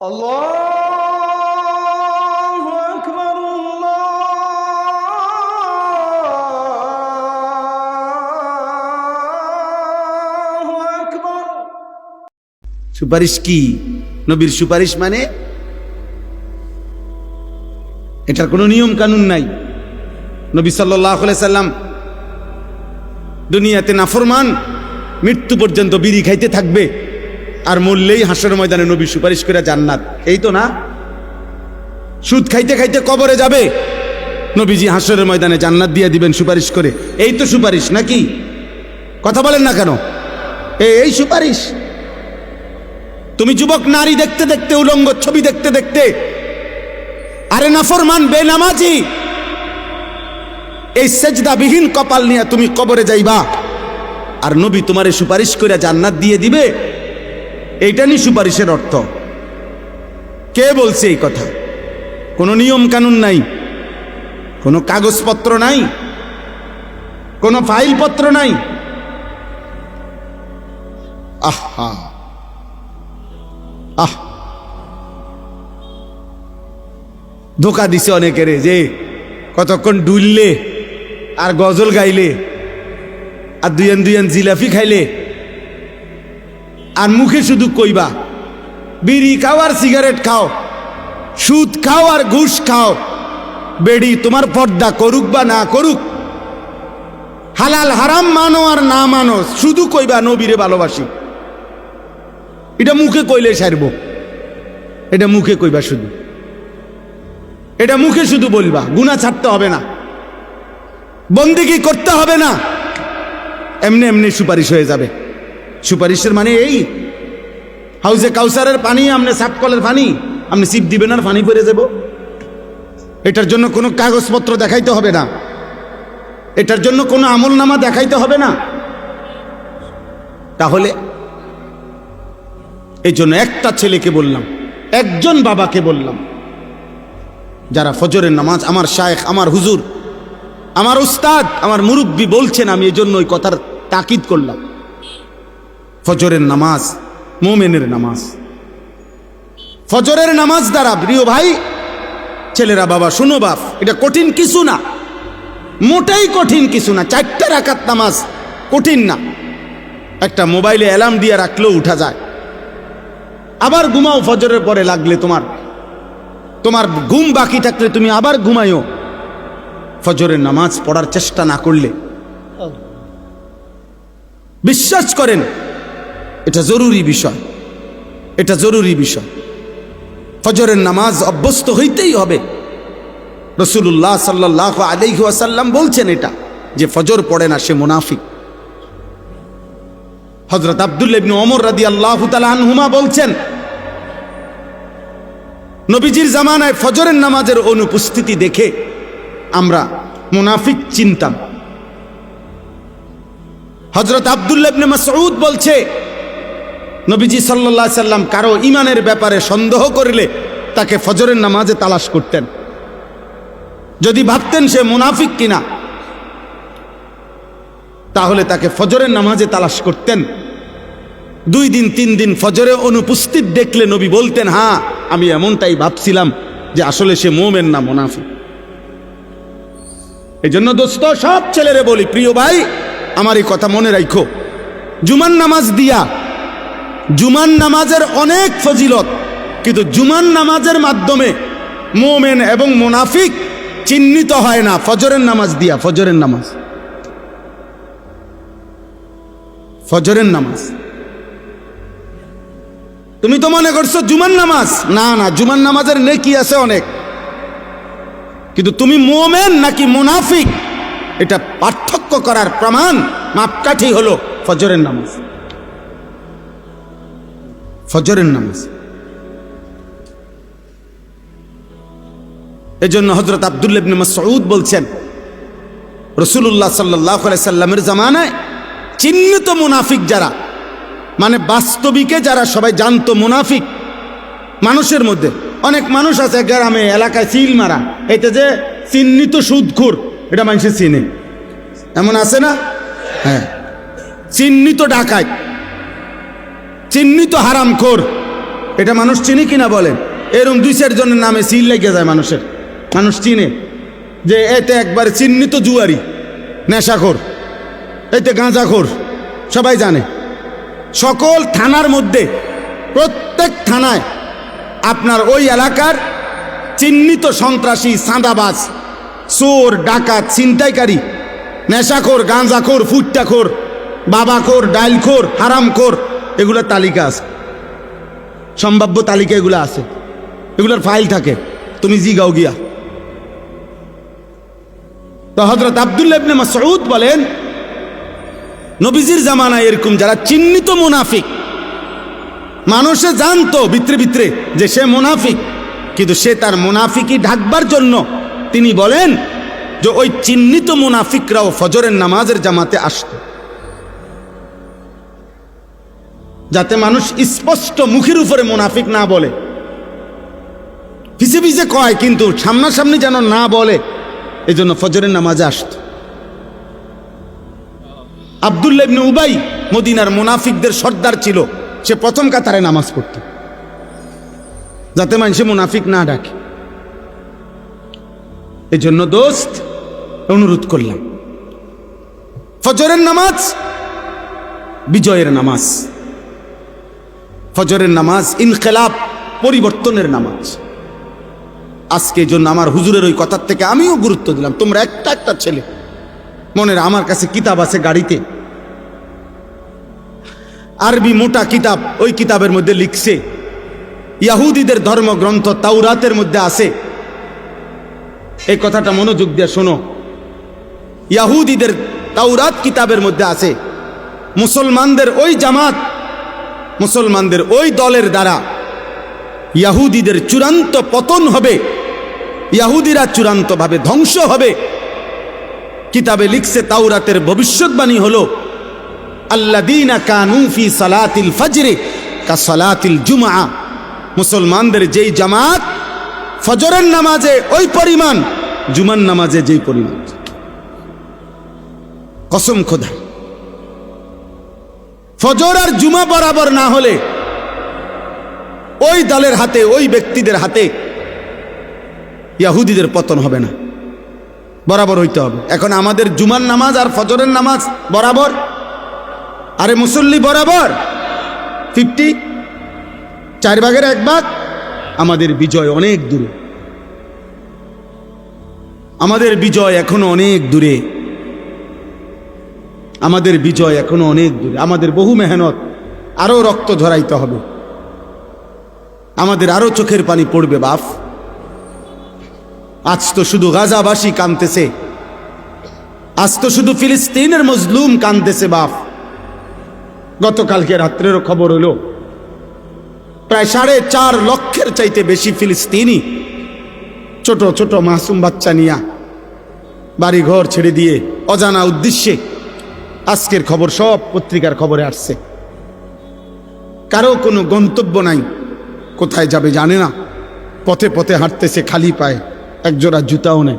الله أكبر الله أكبر সুপারিশ কি নবীর সুপারিশ মানে এটার কোনো নিয়ম কানুন নাই নবী সাল্লাহ সাল্লাম দুনিয়াতে নাফরমান মৃত্যু পর্যন্ত বিড়ি খাইতে থাকবে আর মরলেই হাসর ময়দানে নবী সুপারিশ করে জান্নাত। এই তো না? সুদ খাইতে খাইতে কবরে যাবে। নবীজি হাসরের ময়দানে জান্নাত দিয়ে দিবেন সুপারিশ করে। এই তো সুপারিশ, নাকি? কথা বলেন না কেন? এই সুপারিশ। তুমি যুবক নারী দেখতে দেখতে, উলঙ্গ ছবি দেখতে দেখতে, আরে নাফরমান, বেনামাজি, এই সেজদাবিহীন কপাল নিয়ে তুমি কবরে যাইবা। আর নবী তোমারে সুপারিশ করে জান্নাত দিয়ে দিবে। এইটা নি সুপারিশের অর্থ। কে বলছে এই কথা? কোনো নিয়ম কানুন নাই। কোনো কাগজপত্র নাই। কোনো ফাইলপত্র নাই। আহা। আহ। ধোকা দিছে অনেকেরে যে কতক্ষণ ডুললে আর গজল গাইলে আর দুইয়ান দুইয়ান জিলাপি খাইলে আর মুখে শুধু কইবা, বিড়ি খাও আর সিগারেট খাও, সুদ খাও আর ঘুষ খাও, বেড়ি তোমার পর্দা করুক বা না করুক, হালাল হারাম মানো আর না মানো, শুধু কইবা নবীরে ভালোবাসি। এটা মুখে কইলে সারব, এটা মুখে কইবা শুধু। এটা মুখে শুধু বলবা গুণা ছাড়তে হবে না। বন্দিগি করতে হবে না। এমনি এমনি সুপারিশ হয়ে যাবে। সুপারিশের মানে এই। হাউজে কাউসারের পানি আপনি সাপ কলের পানি আপনি সিপ দিবেন আর পানি পরে যাব। এটার জন্য কোনো কাগজপত্র দেখাইতে হবে না। এটার জন্য কোনো আমল নামা দেখাইতে হবে না। তাহলে এই জন্য একটা ছেলেকে বললাম, একজন বাবাকে বললাম, যারা ফজরের নামাজ আমার শায়েখ, আমার হুজুর, আমার উস্তাদ, আমার মুরব্বী বলছেন, আমি এই জন্য ওই কথার তাকিদ করলাম। ফজরের নামাজ মোমেনের নামাজ। ফজরের নামাজ দ্বারা প্রিয় ভাই ছেলেরা বাবা শুনো বাপ এটা কঠিন কিছু না। মোটাই কঠিন কিছু না চারটা রাকাত নামাজ কঠিন না। একটা মোবাইলে অ্যালার্ম দিয়ে রাখলেও উঠা যায়। আবার ঘুমাও ফজরের পরে লাগলে তোমার তোমার ঘুম বাকি থাকলে তুমি আবার ঘুমাইও ফজরের নামাজ পড়ার চেষ্টা না করলে। বিশ্বাস করেন এটা জরুরি বিষয়। এটা জরুরি বিষয়। ফজরের নামাজ অভ্যস্ত হইতেই হবে। রসুল্লাহ সাল্লাহ আলাইহি ওয়াসাল্লাম বলছেন এটা, যে ফজর পড়ে না, সে মুনাফিক। হজরত আবদুল্লাহ ইবনে ওমর রাদি আল্লাহ আনহুমা বলছেন, নবীজির জামানায় ফজরের নামাজের অনুপস্থিতি দেখে আমরা মুনাফিক চিনতাম। হজরত আবদুল্লাহ ইবনে মাসউদ বলছে নবীজি আলাইহি সাল্লাম কারও ইমানের ব্যাপারে সন্দেহ করলে তাকে ফজরের নামাজে তালাশ করতেন। যদি ভাবতেন সে মুনাফিক কিনা, তাহলে তাকে ফজরের নামাজে তালাশ করতেন। দুই দিন, তিন দিন ফজরে অনুপস্থিত দেখলে নবী বলতেন হ্যাঁ আমি এমনটাই ভাবছিলাম যে আসলে সে মোমেন না মোনাফি এই জন্য দোস্ত, সব ছেলেরে বলি, প্রিয় ভাই, আমার এই কথা মনে রাখো জুমান নামাজ দিয়া জুমান নামাজের অনেক ফজিলত, কিন্তু জুমান নামাজের মাধ্যমে মোমেন এবং মোনাফিক চিহ্নিত হয় না, ফজরের নামাজ দিয়া, ফজরের নামাজ। ফজরের নামাজ। তুমি তো মনে করছ জুমান নামাজ? না না জুমান নামাজের নেকি আছে অনেক। কিন্তু তুমি মোমেন নাকি মুনাফিক? এটা পার্থক্য করার প্রমাণ মাপকাঠি হলো ফজরের নামাজ। ফজরের নামাজ। এজন্য হজরত আবদুল্লাবনে মাসউদ বলছেন রসুল্লাহ সাল্লাহ সাল্লামের জামানায় চিহ্নিত মুনাফিক যারা মানে বাস্তবিকে যারা সবাই জানতো মুনাফিক মানুষের মধ্যে, অনেক মানুষ আছে গ্রামে, এলাকায় সিল মারা এতে যে চিহ্নিত সুদখোর, এটা মানুষের চিনে। এমন আছে না? হ্যাঁ। চিহ্নিত ডাকায় চিহ্নিত হারামখোর এটা মানুষ চিনি কিনা বলেন এরম দুই চারজনের নামে সিল লেগে যায় মানুষের। মানুষ চিনে যে এতে একবার চিহ্নিত জুয়ারি, নেশাখোর, এতে গাঁজাখোর, সবাই জানে। সকল থানার মধ্যে, প্রত্যেক থানায় আপনার ওই এলাকার চিহ্নিত সন্ত্রাসী, সাঁদাবাজ, চোর, ডাকাত, ছিনতাইকারী, নেশাখোর, গাঁজাখোর, ফুট্টাখোর, বাবাখোর, ডাইলখোর, হারামখোর এগুলোর তালিকা আছে। সম্ভাব্য তালিকা এগুলো আছে। এগুলোর ফাইল থাকে। তুমি জিগাও গিয়া। তো হজরত আবদুল্লাহ মাসউদ বলেন, নবীজির জামানায় এরকম যারা চিহ্নিত মুনাফিক, মানুষে জানতো ভিতরে ভিতরে যে সে মুনাফিক, কিন্তু সে তার মুনাফিকি ঢাকবার জন্য তিনি বলেন যে ওই চিহ্নিত মুনাফিকরাও ফজরের নামাজের জামাতে আসতো। যাতে মানুষ স্পষ্ট মুখের উপরে মুনাফিক না বলে। পিছে পিছে কয়, কিন্তু সামনাসামনি যেন না বলে এই জন্য ফজরের নামাজে আসত। আবদুল্লাহ ইবনে উবাই মদিনার মুনাফিকদের সর্দার ছিল। সে প্রথম কাতারে নামাজ পড়ত। যাতে মানুষে মুনাফিক না ডাকে। এই জন্য দোস্ত, অনুরোধ করলাম। ফজরের নামাজ বিজয়ের নামাজ। ফজরের নামাজ, ইনকেলাব পরিবর্তনের নামাজ। আজকে জন্য আমার হুজুরের ওই কথার থেকে আমিও গুরুত্ব দিলাম, তোমরা একটা একটা ছেলে। মনের আমার কাছে কিতাব আছে গাড়িতে। আরবি মোটা কিতাব ওই কিতাবের মধ্যে লিখছে, ইয়াহুদিদের ধর্মগ্রন্থ তাওরাতের মধ্যে আছে। এই কথাটা মনোযোগ দিয়ে শোনো। ইয়াহুদিদের তাওরাত কিতাবের মধ্যে আছে। মুসলমানদের ওই জামাত মুসলমানদের ওই দলের দ্বারা ইয়াহুদিদের চূড়ান্ত পতন হবে, ইয়াহুদিরা চূড়ান্তভাবে ধ্বংস হবে। কিতাবে লিখছে, তাওরাতের ভবিষ্যৎবাণী হলো আল্লাদিনা কানুফি সালাতিল ফজরে কা সালাতিল জুমা মুসলমানদের যেই জামাত, ফজরের নামাজে ওই পরিমাণ, জুমার নামাজে যেই পরিমাণ। কসম খোদা। ফজর আর জুমা বরাবর না হলে ওই দলের হাতে, ওই ব্যক্তিদের হাতে ইয়াহুদিদের পতন হবে না। বরাবর হইতে হবে। এখন আমাদের জুমার নামাজ আর ফজরের নামাজ বরাবর, আরে মুসল্লি বরাবর, ফিফটি, চার ভাগের এক ভাগ আমাদের বিজয় অনেক দূরে। আমাদের বিজয় এখনও অনেক দূরে। আমাদের বিজয় এখনও অনেক দূরে। আমাদের বহু মেহনত, আরও রক্ত ধরাইতে হবে। আমাদের আরও চোখের পানি পড়বে বাফ আজ তো শুধু গাজাবাসী কানতেছে আজ তো শুধু ফিলিস্তিনের মজলুম কানতেছে বাপ। গতকালকে রাত্রেরও খবর হলো, প্রায় সাড়ে চার লক্ষের চাইতে বেশি ফিলিস্তিনি ছোট ছোট মাসুম বাচ্চা নিয়া বাড়ি ঘর ছেড়ে দিয়ে অজানা উদ্দেশ্যে আজকের খবর সব পত্রিকার খবরে আসছে। কারও কোনো গন্তব্য নাই। কোথায় যাবে জানে না। পথে পথে হাঁটতেছে খালি পায়ে। একজোড়া জুতাও নেই।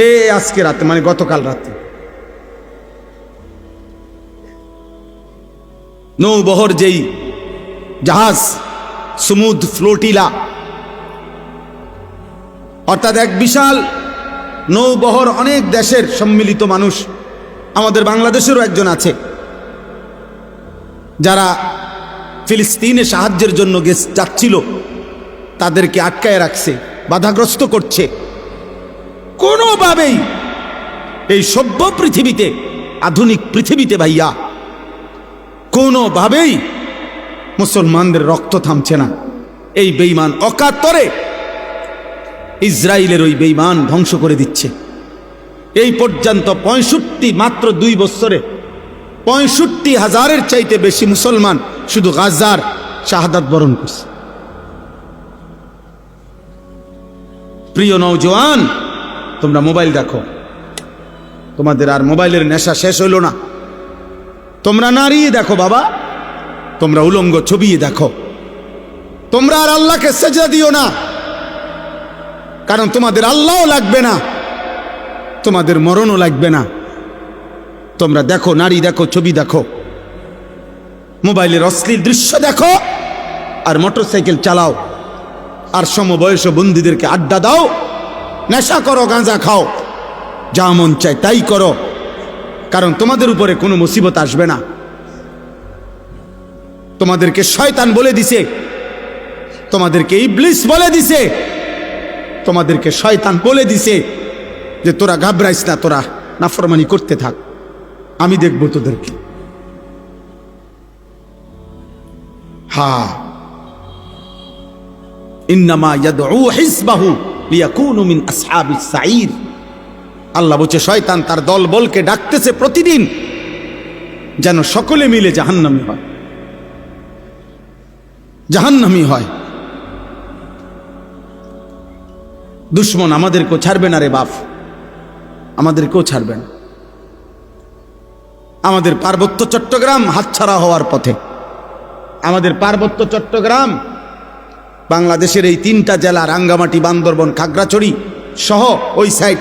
এ আজকে রাতে মানে গতকাল রাতে। নৌবহর যেই জাহাজ সমুদ ফ্লোটিলা, অর্থাৎ এক বিশাল নৌবহর অনেক দেশের সম্মিলিত মানুষ। আমাদের বাংলাদেশেরও একজন আছে। যারা ফিলিস্তিনে সাহায্যের জন্য যাচ্ছিল, তাদেরকে আটকায় রাখছে, বাধাগ্রস্ত করছে। কোনোভাবেই এই সভ্য পৃথিবীতে, আধুনিক পৃথিবীতে ভাইয়া, কোনোভাবেই মুসলমানদের রক্ত থামছে না। এই বেইমান অকাতরে ইসরায়েলের ওই বেইমান ধ্বংস করে দিচ্ছে। এই পর্যন্ত পঁয়ষট্টি, মাত্র দুই বছরে পঁয়ষট্টি হাজারের চাইতে বেশি মুসলমান শুধু গাজার শাহাদাত বরণ করছে। প্রিয় নৌজওয়ান তোমরা মোবাইল দেখো। তোমাদের আর মোবাইলের নেশা শেষ হইল না। তোমরা নাড়িয়ে দেখো বাবা। তোমরা উলঙ্গ ছবি দেখো। তোমরা আর আল্লাহকে সেজা দিও না। কারণ তোমাদের আল্লাহও লাগবে না। তোমাদের মরণও লাগবে না। তোমরা দেখো, নারী দেখো, ছবি দেখো। মোবাইলের অশ্লীল দৃশ্য দেখো আর মোটরসাইকেল চালাও। আর সমবয়স বন্ধুদেরকে আড্ডা দাও। নেশা করো, গাঁজা খাও। যা মন চায় তাই করো। কারণ তোমাদের উপরে কোনো মুসিবত আসবে না। তোমাদেরকে শয়তান বলে দিছে। তোমাদেরকে ইবলিস বলে দিছে। তোমাদেরকে শয়তান বলে দিছে যে তোরা ঘাবড়াইস না, তোরা নাফরমানি করতে থাক। আমি দেখব তোদেরকে। হা। ইন্নামা ইয়াদউ হিসবাহু লিয়াকুনু তার দল ডাকতেছে প্রতিদিন যেন সকলে মিলে জাহান্নামী হয়। জাহান্নামী হয়। দুশ্মন আমাদেরকেও ছাড়বে না রে বাপ। আমাদেরকেও ছাড়বে না। আমাদের পার্বত্য চট্টগ্রাম হাতছাড়া হওয়ার পথে। আমাদের পার্বত্য চট্টগ্রাম, বাংলাদেশের এই তিনটা জেলা, রাঙ্গামাটি, বান্দরবন, খাগড়াছড়ি সহ ওই সাইড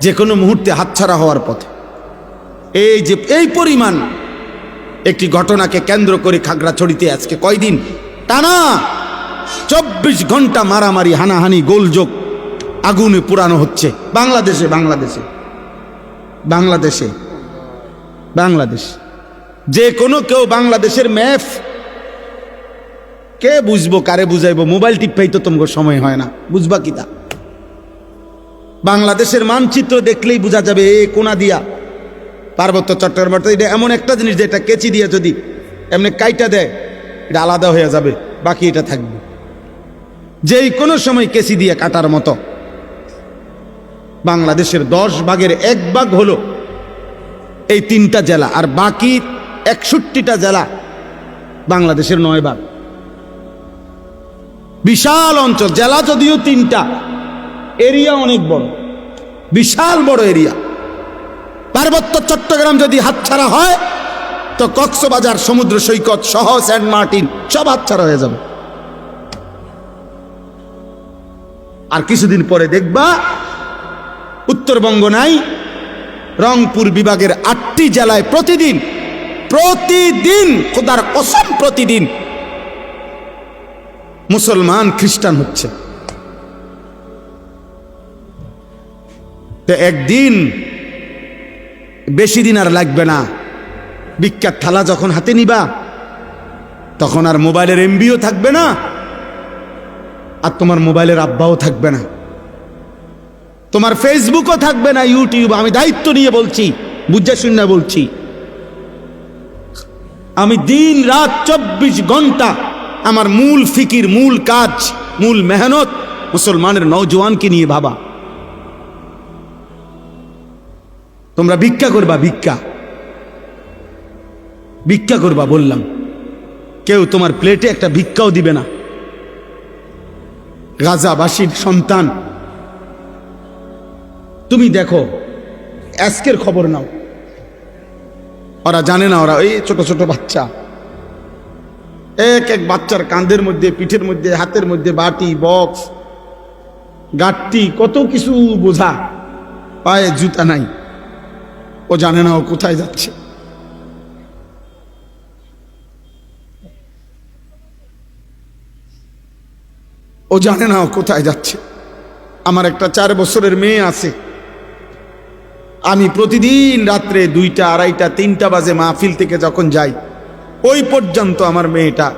যে কোনো মুহূর্তে হাতছাড়া হওয়ার পথে। এই যে, এই পরিমাণ একটি ঘটনাকে কেন্দ্র করে খাগড়াছড়িতে আজকে কয়দিন টানা চব্বিশ ঘণ্টা মারামারি, হানাহানি, গোলযোগ আগুনে পুরানো হচ্ছে। বাংলাদেশে বাংলাদেশে বাংলাদেশে, বাংলাদেশ। যে কোনো কেউ বাংলাদেশের ম্যাপ, কে বুঝব, কারে বুঝাইবো? মোবাইল টিপাই তো তোমার সময় হয় না। বুঝবা কি তা? বাংলাদেশের মানচিত্র দেখলেই বোঝা যাবে, এ কোনা দিয়া। পার্বত্য চট্টগ্রাম এটা এমন একটা জিনিস যেটা কেচি দিয়ে যদি এমনি কাইটা দেয়, এটা আলাদা হয়ে যাবে, বাকি এটা থাকবে। যেই কোনো সময় কেসি দিয়ে কাটার মতো। বাংলাদেশের দশ ভাগের এক ভাগ হলো এই তিনটা জেলা, আর বাকি একষট্টিটা জেলা বাংলাদেশের নয় ভাগ। বিশাল অঞ্চল, জেলা যদিও তিনটা, এরিয়া অনেক বড়, বিশাল বড় এরিয়া। পার্বত্য চট্টগ্রাম যদি হাতছাড়া হয়, তো কক্সবাজার, সমুদ্র সৈকত সহ সেন্ট মার্টিন সব হাতছাড়া হয়ে যাবে। আর কিছুদিন পরে দেখবা উত্তরবঙ্গ নাই, রংপুর বিভাগের আটটি জেলায় প্রতিদিন প্রতিদিন, খোদার কসম প্রতিদিন মুসলমান খ্রিস্টান হচ্ছে। তো একদিন বেশি দিন আর লাগবে না। বিখ্যাত থালা যখন হাতে নিবা, তখন আর মোবাইলের এমবিও থাকবে না। আর তোমার মোবাইলের আব্বাও থাকবে না। তোমার ফেসবুকও থাকবে না, ইউটিউব। আমি দায়িত্ব নিয়ে বলছি, বুঝে শুনে বলছি। আমি দিন রাত চব্বিশ ঘণ্টা আমার মূল ফিকির, মূল কাজ, মূল মেহনত মুসলমানের নৌজওয়ানকে নিয়ে ভাবা। তোমরা ভিক্ষা করবা, ভিক্ষা। ভিক্ষা করবা, বললাম। কেউ তোমার প্লেটে একটা ভিক্ষাও দিবে না। গাজাবাসীর সন্তান। তুমি দেখো, আজকের খবর নাও। ওরা জানে না, ওরা এই ছোট ছোট বাচ্চা। এক এক বাচ্চার কাঁধের মধ্যে, পিঠের মধ্যে, হাতের মধ্যে বাটি, বক্স গাঠটি কত কিছু বোঝা। পায়ে জুতা নাই। ও জানে না ও কোথায় যাচ্ছে। ও জানে না ও কোথায় যাচ্ছে। আমার একটা চার বছরের মেয়ে আছে। আমি প্রতিদিন রাত্রে দুইটা, আড়াইটা, তিনটা বাজে মাহফিল থেকে যখন যাই, ওই পর্যন্ত আমার মেয়েটা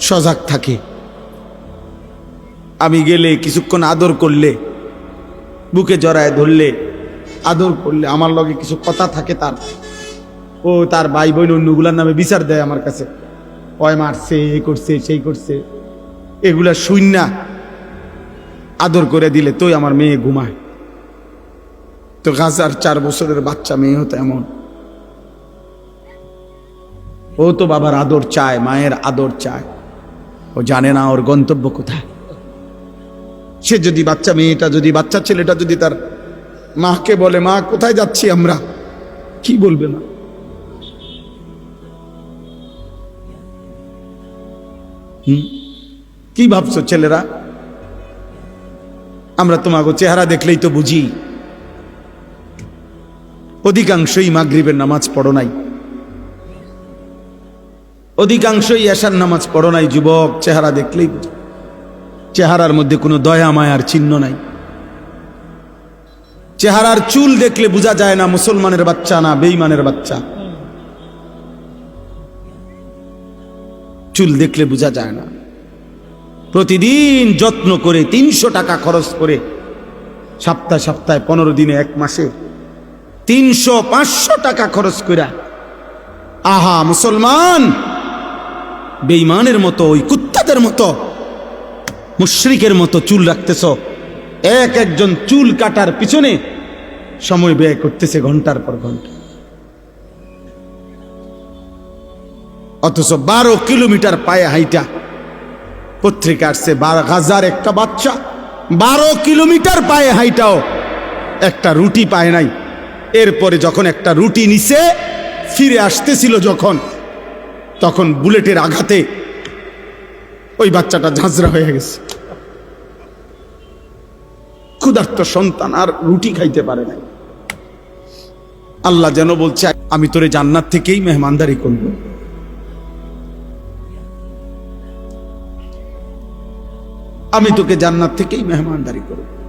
সজাগ থাকে। আমি গেলে কিছুক্ষণ আদর করলে, বুকে জড়ায় ধরলে, আদর করলে, আমার লগে কিছু কথা থাকে তার। ও তার ভাই বোন অন্যগুলার নামে বিচার দেয় আমার কাছে। ওয় মারছে, এ করছে, সেই করছে। এগুলা শূন্য। আদর করে দিলে তোই আমার মেয়ে ঘুমায়। তো গাজার চার বছরের বাচ্চা মেয়ে হতো এমন। ও তো বাবার আদর চায়, মায়ের আদর চায়। ও জানে না ওর গন্তব্য কোথায়। সে যদি বাচ্চা মেয়েটা, যদি বাচ্চা ছেলেটা যদি তার মাকে বলে, মা, কোথায় যাচ্ছি আমরা? কি বলবে না হুম? কি ভাবছ ছেলেরা? আমরা তোমাকে চেহারা দেখলেই তো বুঝি। অধিকাংশই মাগরিবের নামাজ পড়ো নাই। অধিকাংশই এশার নামাজ পড়ো নাই, যুবক, চেহারা দেখলেই বুঝো। চেহারার মধ্যে কোনো দয়া মায়ার চিহ্ন নাই। চেহারার চুল দেখলে বোঝা যায় না মুসলমানের বাচ্চা না বেইমানের বাচ্চা। চুল দেখলে বোঝা যায় না। প্রতিদিন যত্ন করে তিনশো টাকা খরচ করে সপ্তাহ সপ্তাহে পনেরো দিনে এক মাসে তিনশো পাঁচশো টাকা খরচ করে আহা, মুসলমান বেইমানের মতো, ওই কুত্তাদের মতো, মুশরিকের মতো চুল রাখতেছ। এক একজন চুল কাটার পিছনে সময় ব্যয় করতেছে ঘণ্টার পর ঘণ্টা। অথচ বারো কিলোমিটার পায়ে হাইটা পত্রিকা আসছে, বারো হাজার একটা বাচ্চা, বারো কিলোমিটার পায়ে হাইটাও, একটা রুটি পায় নাই। এরপরে যখন একটা রুটি নিছে, ফিরে আসতেছিল যখন, তখন বুলেটের আঘাতে ওই বাচ্চাটা ঝাঁঝরা হয়ে গেছে। ক্ষুধার্ত সন্তান আর রুটি খাইতে পারে নাই। আল্লাহ যেন বলছে, আমি তোরে জান্নাত থেকেই মেহমানদারি করব। আমি তোকে জান্নাত থেকেই মেহমানদারি করব।